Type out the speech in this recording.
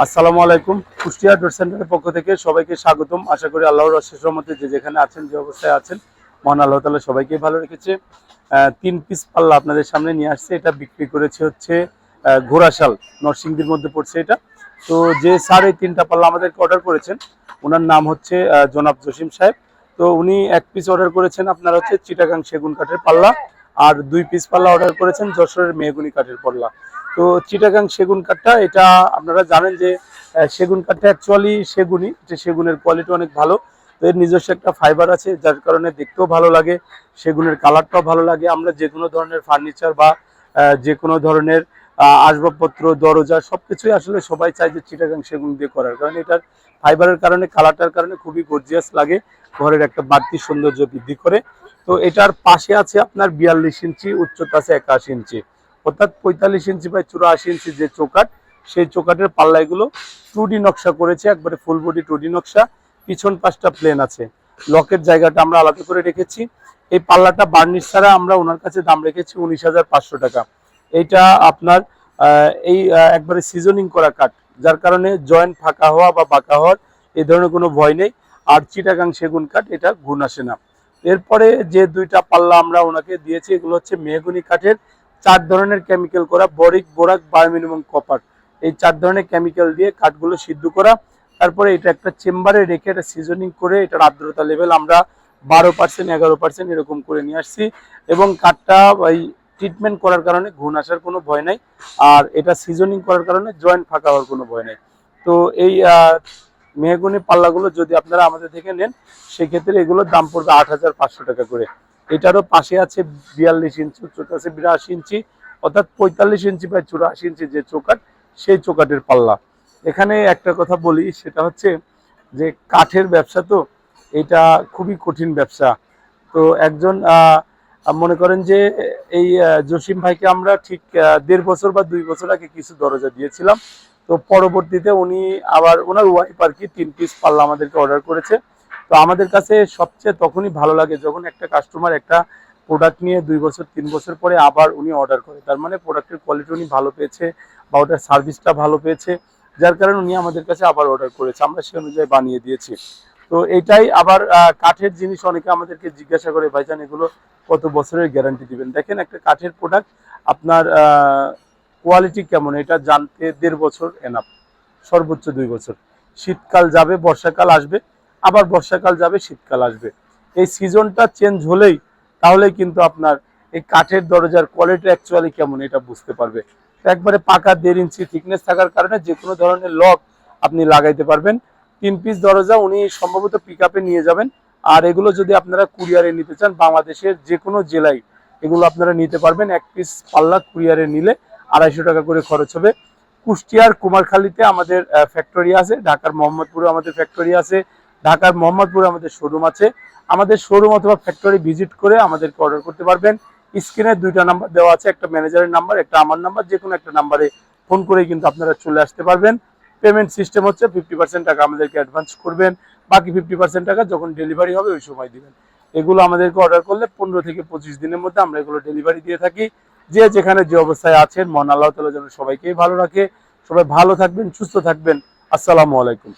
আসসালামু আলাইকুম। কুষ্টিয়া ডোর সেন্টারের পক্ষ থেকে সবাইকে স্বাগতম। আশা করি আল্লাহর অশেষ রহমতে যে যেখানে আছেন, যে অবস্থায় আছেন, মহান আল্লাহ তালা সবাইকে ভালো রেখেছে। তিন পিস পাল্লা আপনাদের সামনে নিয়ে আসছে। এটা বিক্রি করেছে হচ্ছে ঘোড়াশাল, নরসিংদীর মধ্যে পড়ছে এটা। তো যে স্যার এই তিনটা পাল্লা আমাদেরকে অর্ডার করেছেন, ওনার নাম হচ্ছে জনাব জসিম সাহেব। তো উনি এক পিস অর্ডার করেছেন আপনার হচ্ছে চিটাগাং সেগুন কাঠের পাল্লা, আর দুই পিস পাল্লা অর্ডার করেছেন যশোরের মেহগুনি কাঠের পাল্লা। তো চিটাগাং সেগুন কাঠটা, এটা আপনারা জানেন যে সেগুন কাঠটা অ্যাকচুয়ালি সেগুনই যে সেগুনের কোয়ালিটি অনেক ভালো। তো এর নিজস্ব একটা ফাইবার আছে, যার কারণে দেখতেও ভালো লাগে, সেগুনের কালারটাও ভালো লাগে। আমরা যে কোনো ধরনের ফার্নিচার বা যে কোনো ধরনের আসবাবপত্র, দরজা সব কিছুই আসলে সবাই চায় যে চিটাগাং সেগুন দিয়ে করার। কারণ এটার ফাইবারের কারণে কালারটার কারণে খুবই গর্জিয়াস লাগে, ঘরের একটা বাড়তি সৌন্দর্য বৃদ্ধি করে। তো এটার পাশে আছে আপনার বিয়াল্লিশ ইঞ্চি, উচ্চতা আছে একাশি ইঞ্চি। অর্থাৎ পঁয়তাল্লিশ ইঞ্চি বাই চুরাশি ইঞ্চি যে চৌকাট সেই চৌকাটের পাল্লাগুলো টু ডি নকশা করেছে, একবারে ফুল বডি টু ডি নকশা, পিছন পাশটা প্লেন আছে। লকের জায়গাটা আমরা আলাদা করে রেখেছি। এই পাল্লাটা বার্নিশ ছাড়া আমরা ওনার কাছে দাম রেখেছি উনিশ হাজার পাঁচশো টাকা। এইটা আপনার এই একবারে সিজনিং করা কাঠ, যার কারণে জয়েন্ট ফাঁকা হওয়া বা বাঁকা হওয়ার এই ধরনের কোনো ভয় নেই। আর চিটাগাং সেগুন কাঠ, এটা গুণ আসে না। এরপরে যে দুইটা পাল্লা আমরা ওনাকে দিয়েছি, এগুলো হচ্ছে মেহগুনি কাঠের চার ধরনের কেমিক্যাল করা বরিক বোরাক বায়োমিন এবং কপার এই চার ধরনের কেমিক্যাল দিয়ে কাঠগুলো সিদ্ধ করা। তারপরে এটা একটা চেম্বারে রেখে এটা সিজনিং করে এটার আর্দ্রতা লেভেল আমরা বারো পার্সেন্ট এগারো পার্সেন্ট এরকম করে নিয়ে আসছি। এবং কাঠটা ওই ট্রিটমেন্ট করার কারণে ঘুণ আসার কোনো ভয় নাই। আর এটা সিজনিং করার কারণে জয়েন্ট ফাঁকা হওয়ার কোনো ভয় নাই। তো এই মেহগুনি পাল্লাগুলো যদি আপনারা আমাদের থেকে নেন, সেক্ষেত্রে এগুলোর দাম পড়বে আট হাজার পাঁচশো টাকা করে। এটারও পাশে আছে বিয়াল্লিশ ইঞ্চি, উচ্চতা আছে বিরাশি ইঞ্চি, অর্থাৎ পঁয়তাল্লিশ ইঞ্চি বা চুরাশি ইঞ্চি যে চৌকাট সেই চৌকাটের পাল্লা। এখানে একটা কথা বলি, সেটা হচ্ছে যে কাঠের ব্যবসা তো, এটা খুবই কঠিন ব্যবসা। তো একজন মনে করেন যে, এই জসিম ভাইকে আমরা ঠিক দেড় বছর বা দুই বছর আগে কিছু দরজা দিয়েছিলাম। তো পরবর্তীতে উনি আবার, ওনার ওয়াইফ আর কি তিন পিস পাল্লা আমাদেরকে অর্ডার করেছে। তো আমাদের কাছে সবচেয়ে তখনই ভালো লাগে যখন একটা কাস্টমার একটা প্রোডাক্ট নিয়ে দুই বছর, তিন বছর পরে আবার উনি অর্ডার করে। তার মানে প্রোডাক্টের কোয়ালিটি উনি ভালো পেয়েছে বা ওটার সার্ভিসটা ভালো পেয়েছে, যার কারণে উনি আমাদের কাছে আবার অর্ডার করেছে। আমরা সে অনুযায়ী বানিয়ে দিয়েছি। তো এটাই আবার কাঠের জিনিস অনেকে আমাদেরকে জিজ্ঞাসা করে ভাইজান এগুলো কত বছরের গ্যারান্টি দিবেন? দেখেন একটা কাঠের প্রোডাক্ট আপনার কোয়ালিটি কেমন? এটা জানতে দেড় বছর এনাফ সর্বোচ্চ দুই বছর। শীতকাল যাবে, বর্ষাকাল আসবে আবার বর্ষাকাল যাবে, শীতকাল আসবে। এই সিজনটা চেঞ্জ হলেই তাহলে কিন্তু আপনার এই কাঠের দরজার কোয়ালিটি অ্যাকচুয়ালি কেমন এটা বুঝতে পারবে। একবারে পাকা দেড় ইঞ্চি থিকনেস থাকার কারণে যে কোনো ধরনের লক আপনি লাগাইতে পারবেন। তিন পিস দরজা উনি সম্ভবত পিক নিয়ে যাবেন। আর এগুলো যদি আপনারা কুরিয়ারে নিতে চান, বাংলাদেশের যে কোনো জেলায় এগুলো আপনারা নিতে পারবেন। এক পিস পাল্লা কুরিয়ারে নিলে আড়াইশো টাকা করে খরচ হবে। কুষ্টিয়ার কুমারখালীতে আমাদের ফ্যাক্টরি আছে, ঢাকার মোহাম্মদপুরে আমাদের ফ্যাক্টরি আছে। ঢাকার মোহাম্মদপুরে আমাদের শোরুম আছে। আমাদের শোরুম অথবা ফ্যাক্টরি ভিজিট করে আমাদেরকে অর্ডার করতে পারবেন। স্ক্রিনে দুইটা নাম্বার দেওয়া আছে, একটা ম্যানেজারের নাম্বার একটা আমার নাম্বার যে কোনো একটা নাম্বারে ফোন করেই কিন্তু আপনারা চলে আসতে পারবেন। পেমেন্ট সিস্টেম হচ্ছে ফিফটি পার্সেন্ট টাকা আমাদেরকে অ্যাডভান্স করবেন। বাকি ফিফটি পার্সেন্ট টাকা যখন ডেলিভারি হবে, ওই সময় দিবেন। এগুলো আমাদেরকে অর্ডার করলে পনেরো থেকে পঁচিশ দিনের মধ্যে আমরা এগুলো ডেলিভারি দিয়ে থাকি। যে যেখানে যে অবস্থায় আছেন মন আল্লাহ তালা যেন সবাইকেই ভালো রাখে। সবাই ভালো থাকবেন, সুস্থ থাকবেন। আসসালামু আলাইকুম।